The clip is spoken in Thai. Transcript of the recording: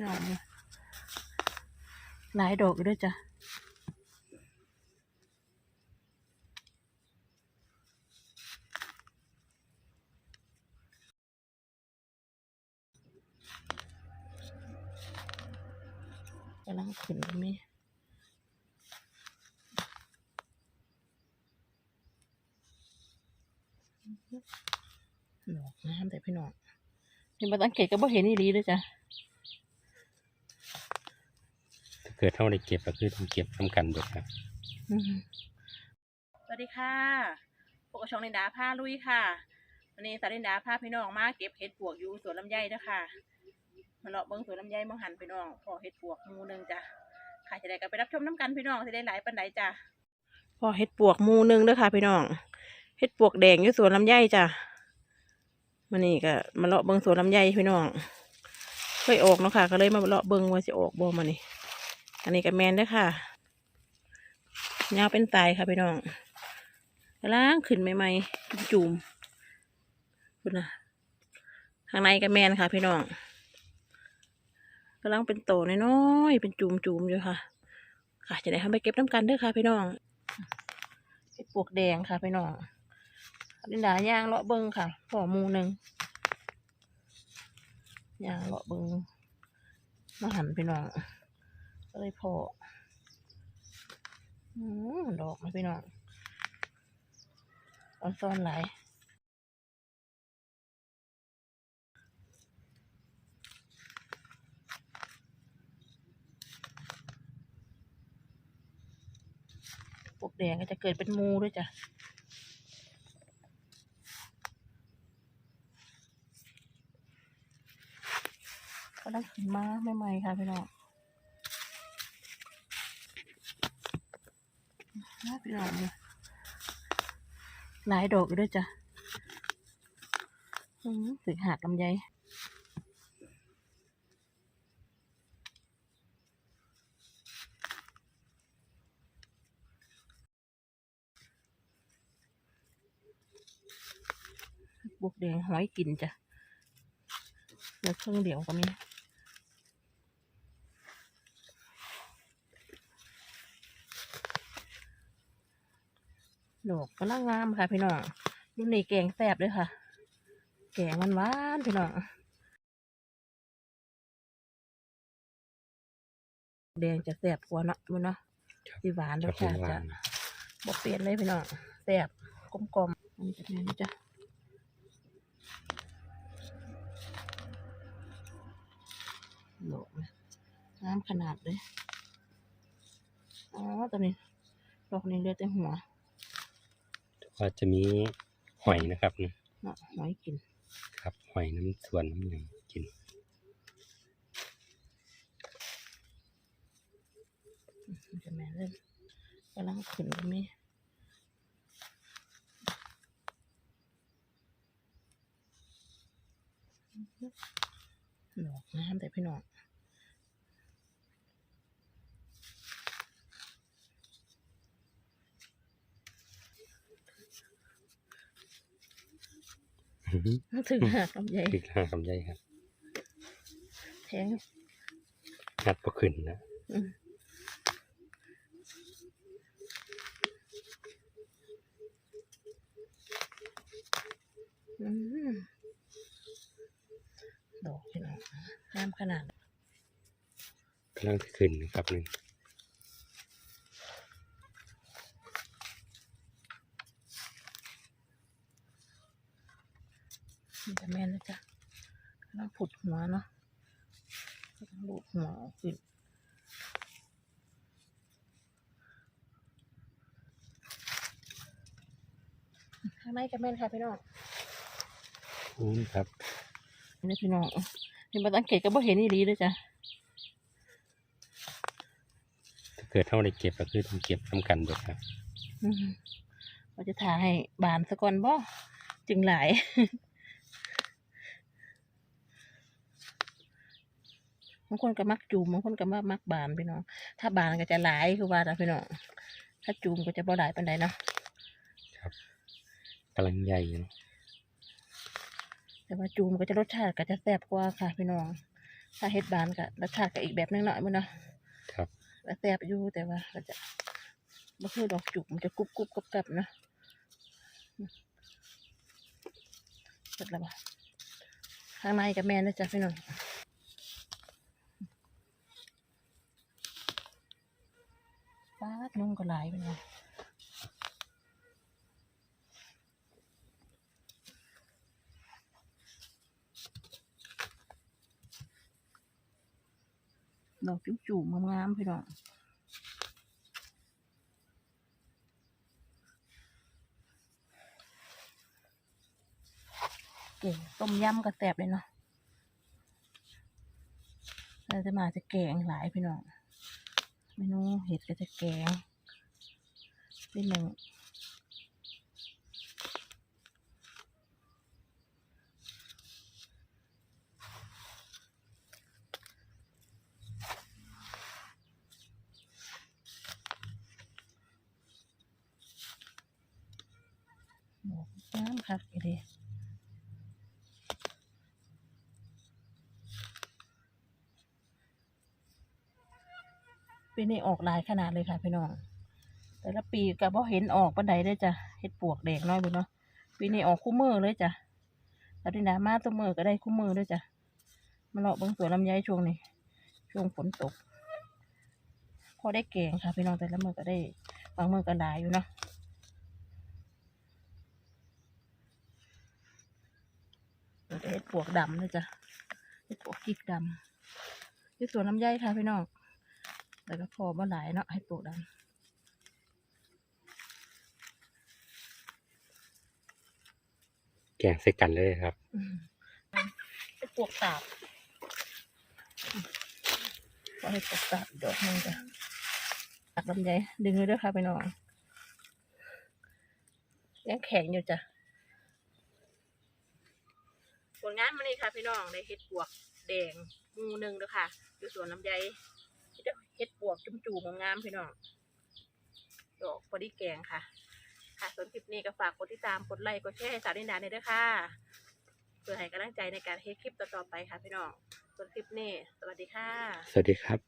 พี่น้องเนี่ยหลายดอกด้วยจ้ะกำลังขึ้นตรงนี้ดอกงามแต่พี่น้องเห็นมาตั้งเกตก็บ่เห็นอีหลีด้วยจ้ะ ถ้า เกิดเท่าได้เก็บก็คือต้องเก็บทำกันเบิดครับอืมสวัสดีค่ะพวกกระชองลินดาผ้าลุยค่ะวันนี้สาวลินดาผ้าพี่น้องมาเก็บเห็ดปวกอยู่สวนลำไยเด้อค่ะมาเลาะเบิ้งสวนลำไยมองหันพี่น้องพอเห็ดปวกหมูหนึงจ้ะค่ะจะได้ก็ไปรับชมน้ำกันพี่น้องจะได้หลายปันไดจ้ะพอเห็ดปวกหมูหนึงเด้อค่ะ พี่น้องเห็ดปวกแดงอยู่สวนลำไยจ้ะมันนี่ก็มาเลาะเบิ้งสวนลำไยพี่น้องเคยออกเนาะค่ะ ก็เลยมาเลาะเบิ้งว่าจะออกบ่มานี่ อันนี้ก็แมนด้อค่ะยาวเป็นตายค่ะพี่น้องกำลังขึ้นใหม่ๆจูมคุณนะข้างในก็แมนค่ะ พี่น้องกำลังเป็นโตน้อยๆเป็นจูมจูมๆอยู่ค่ะ ค่ะจะได้ทำไปเก็บน้ำกันด้อค่ะ พี่น้องเห็ดปวกแดงค่ะ พี่น้องลินดายางเลาะเบิงค่ะพอมูหนึ่งยางเลาะเบิงมาหันพี่น้อง ก็เลยพออืมดอกนะพี่น้องออนซ่อนหลายพวกแดงก็จะเกิดเป็นมูด้วยจ้ะก็ได้ขึ้นมาใหม่ๆค่ะพี่น้อง น่า พี่น้องเนี่ยหลายดอกด้วยจ้ะอืมสึกหักลำไยบวกแดงหอยกินจ้ะแล้วเครื่องเดียวก็มี ดอกก็น่างามค่ะพี่น้องรุ่นนี้แกงแซ่บเลยค่ะ แกงมันหวานๆพี่น้องแดงจะแซ่บกว่าเนาะมันเนาะครับสีหวานรจะสเป็นชาติหวาจะนบกเปลี่ยนเลยพี่น้องแซ่บกลมๆอันนี้จะแม่นจ้ะดอกนะงามขนาดเลยอ๋อตัวนี้ดอกนี้เหลือแต่หัว ก็จะมีหอยนะครับนะเนาะหอยกิน ครับหอยน้ำส่วนน้ำหนึ่งกินมันจะแม่นเล่นกำลังขึ้นตรงนี้ดอกงามแต่พี่น้อง ถึงหักลำใหญ่พริกห้าคำใหญ่ครับแทงงัดพอขึ้นนะอืมอืมดอกพี่น้องงามขนาดกำลังจะขึ้นนะครับหนึ่ง นจะแม่นนะจ๊ะกำลังผุดหัวเนาะกำลังลูกหัวออกขึ้นข้างในก็แม่นค่ะพี่น้องอืมครับนี่พี่น้องนี่มาตั้งเกตก็บ่เห็นอีหลีเลยจ้ะถ้าเกิดเท่าได้เก็บก็คือต้องเก็บทำกันเบิดครับอืมเราจะถ่ายให้บานสะก่อนบ่จึงหลาย บางคนก็มักจูมบางคนก็มักมักบานพี่น้องถ้าบานก็จะหลายคือว่าแต่พี่น้องถ้าจูมก็จะบ่หลายปานใดเนาะครับกำลังใหญ่เนาะแต่ว่าจูมก็จะรสชาติก็จะแซ่บกว่าค่ะพี่น้อง ถ้าเฮ็ดบานก็รสชาติก็อีกแบบนึงหน่อยมั้งเนาะครับแล้วแซ่บอยู่แต่ว่าก็จะบ่คือดอกจุกมันจะกรุบกรุบกับกับเนาะเสร็จแล้วบ่ข้างในกับแม่นะจ๊ะพี่น้องป้าดนุ่งก็ หลายเป็นไงดอกจุ๊จุ่มงามๆพี่น้องเก่งต้มยำกระแตบเลยเนาะเราจะมาจะแกงหลายพี่น้องเมนูเห็ดก็จะแกง เป็นหนึ่งโอ้น้ำคักอีเดีปีนี้ออกหลายขนาดเลยค่ะพี่น้อง แต่ละปีก็บ่เห็นออกปันใดเลยจ้ะเห็ดปวกแดงน้อยบุญเนาะปีนี้ออกคู่มือเลยจ้ะตอนนี้นะมาตัวมือก็ได้คู่มือด้วยจ้ะมาเลาะบิ่งสวนลำไยช่วงนี้ ช่วงฝนตก พอได้แกงค่ะพี่น้องแต่ละมือก็ได้บางมือก็หลายอยู่เนาะเห็ดปวกดำเลยจ้ะเห็ดปวกกิกดำที่สวนลำไยค่ะพี่น้องแต่ก็พอบ่หลายเนาะให้ปลูกดำ แกงใส่กันเลยครับำอืมให้ปลูกตาบอืมก็ให้ปลูกตาบดอกหนึงจ้ะตักลำไยดึงเลยด้วยค่ะพี่น้องยังแข็งอยู่จ้ะผลงานมันนี่ค่ะพี่น้องได้เฮ็ดปวกแดงหมูหนึ่งเด้วยค่ะ อยู่สวนลำไยเฮ็ดปวกจุ่มๆงามๆพี่น้องดอกพอดีแกงค่ะ ค่ะส่วนคลิปนี้ก็ฝากกดติดตามกดไลค์กดแชร์ให้สาวนินดาเนี่ยด้วยค่ะเพื่อให้กำลังใจในการเฮ็ดคลิปต่อๆไปค่ะพี่น้องส่วนคลิปนี้สวัสดีค่ะ สวัสดีครับ